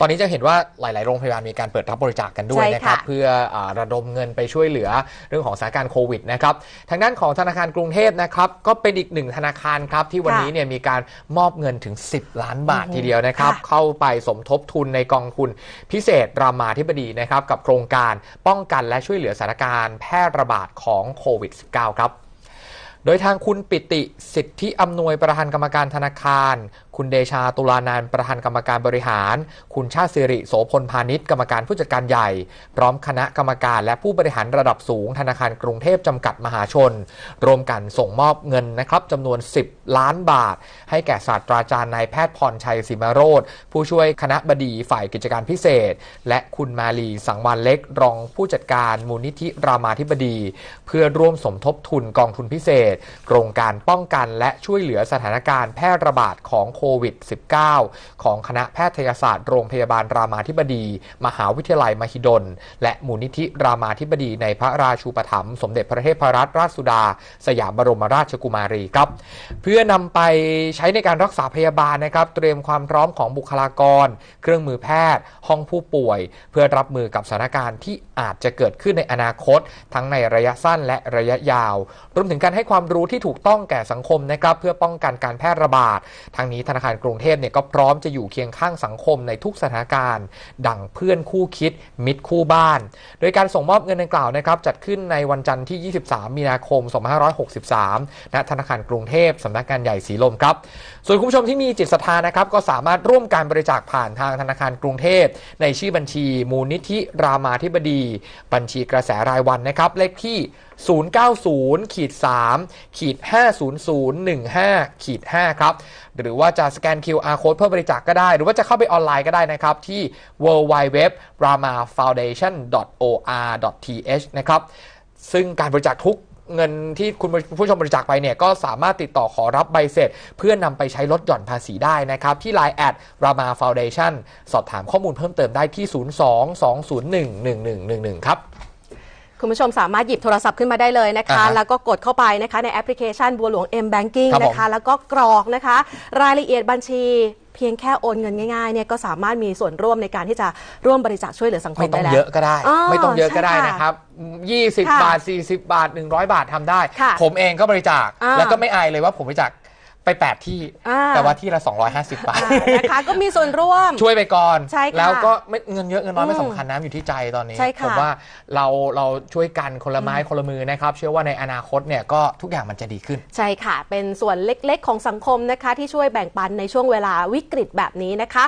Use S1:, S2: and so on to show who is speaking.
S1: ตอนนี้จะเห็นว่าหลาย ๆ โรงพยาบาลมีการเปิดรับบริจาคกันด้วย
S2: ใช่
S1: นะครับ
S2: ค่ะ
S1: เพื่ออาระดมเงินไปช่วยเหลือเรื่องของสถานการณ์โควิดนะครับ ทางด้านของธนาคารกรุงเทพนะครับก็เป็นอีกหนึ่งธนาคารครับที่วันนี้เนี่ยมีการมอบเงินถึง 10 ล้านบาท
S2: อืม
S1: ทีเดียวนะครับ
S2: ค่ะ
S1: เข้าไปสมทบทุนในกองทุนพิเศษรามาธิบดีนะครับกับโครงการป้องกันและช่วยเหลือสถานการณ์แพร่ระบาดของโควิด -19 ครับโดยทางคุณปิติสิทธิอำนวยประธานกรรมการธนาคาร คุณเดชาตุลานันประธานกรรมการบริหาร คุณชาติสิริโสพลพาณิชย์กรรมการผู้จัดการใหญ่ พร้อมคณะกรรมการและผู้บริหารระดับสูงธนาคารกรุงเทพจำกัดมหาชน รวมกันส่งมอบเงินนะครับจำนวน 10 ล้านบาท ให้แก่ศาสตราจารย์นายแพทย์พรชัยศิมาโรธผู้ช่วยคณะบดีฝ่ายกิจการพิเศษ และคุณมาลีสังวานเล็กรองผู้จัดการมูลนิธิรามาธิบดี เพื่อร่วมสมทบทุนกองทุนพิเศษ โครงการป้องกันและช่วยเหลือสถานการณ์แพร่ระบาดของโควิด -19 ของคณะแพทยศาสตร์โรงพยาบาลรามาธิบดี มหาวิทยาลัยมหิดล และมูลนิธิรามาธิบดีในพระราชูปถัมภ์สมเด็จพระเทพรัตนราชสุดา สยามบรมราชกุมารีครับ เพื่อนำไปใช้ในการรักษาพยาบาลนะครับ เตรียมความพร้อมของบุคลากร เครื่องมือแพทย์ ห้องผู้ป่วย เพื่อรับมือกับสถานการณ์ที่อาจจะเกิดขึ้นในอนาคต ทั้งในระยะสั้นและระยะยาว รวมถึงการให้ความรู้ที่ถูกต้องแก่สังคมนะครับเพื่อป้องกันการแพร่ระบาดทางนี้ธนาคารกรุงเทพเนี่ยก็พร้อมจะอยู่เคียงข้างสังคมในทุกสถานการณ์ ดังเพื่อนคู่คิด มิตรคู่บ้าน โดยการส่งมอบเงินดังกล่าวนะครับจัดขึ้นในวันจันทร์ที่ 23 มีนาคม 2563 ณ ธนาคารกรุงเทพสำนักงานใหญ่สีลมครับ ส่วนคุณผู้ชมที่มีจิตศรัทธานะครับก็สามารถร่วมการบริจาคผ่านทางธนาคารกรุงเทพ ในชื่อบัญชี มูลนิธิรามาธิบดี บัญชีกระแสรายวันนะครับเลขที่ 090ขีด3ขีด50015ขีด5ครับ หรือว่าจะสแกน QR code เพื่อบริจาคก็ได้ หรือว่าจะเข้าไปออนไลน์ก็ได้นะครับ ที่ www.ramafoundation.or.th นะครับซึ่งการบริจาคทุกเงินที่คุณผู้ชมบริจาคไปเนี่ยก็สามารถติดต่อขอรับใบเสร็จ เพื่อนำไปใช้ลดหย่อนภาษีได้นะครับ ที่ Line แอด Rama Foundation สอบถามข้อมูลเพิ่มเติมได้ที่ 02-201-1111 ครับ
S2: คุณผู้ชมสามารถหยิบโทรศัพท์ขึ้นมาได้เลยนะคะ
S1: อ่าฮะ
S2: แล้วก็กดเข้าไปนะคะในแอปพลิเคชันบัวหลวง M Banking
S1: ครับผม
S2: นะคะ แล้วก็กรอกนะคะ รายละเอียดบัญชี เพียงแค่โอนเงินง่ายๆเนี่ยก็สามารถมีส่วนร่วมในการที่จะร่วมบริจาคช่วยเหลือสังค
S1: ไม่
S2: ม
S1: ต้อ
S2: ได้
S1: ง
S2: แล้ว
S1: เยอะก็ได้
S2: อ๋อ
S1: ไม่ต้องเยอะก็ได้
S2: ใช่ค่ะ
S1: นะครับ 20
S2: ค่ะ
S1: บาท 40 บาท 100 บาททำได้
S2: ค่ะ
S1: ผมเองก็บริจาค
S2: อ่า
S1: แล้วก็ไม่อายเลยว่าผมบริจาค ไป8ที่
S2: อ่า
S1: แต่ว่าที่ละ250บาท
S2: อ่านะคะก็มีส่วนร่วม
S1: ช่วยไปก่อน
S2: ใช่ค่ะ
S1: แล้วก็ไม่เงินเยอะเงินน้อยไม่
S2: อืม
S1: สำคัญนะอยู่ที่ใจตอนนี้
S2: ใช่ค่ะ
S1: ผมว่าเราเราช่วยกันคนละไม้คนละมือนะครับ เชื่อว่าในอนาคตเนี่ยก็ทุกอย่างมันจะดีขึ้น
S2: ใช่ค่ะ เป็นส่วนเล็กๆ ของสังคมนะคะ ที่ช่วยแบ่งปันในช่วงเวลาวิกฤตแบบนี้นะคะ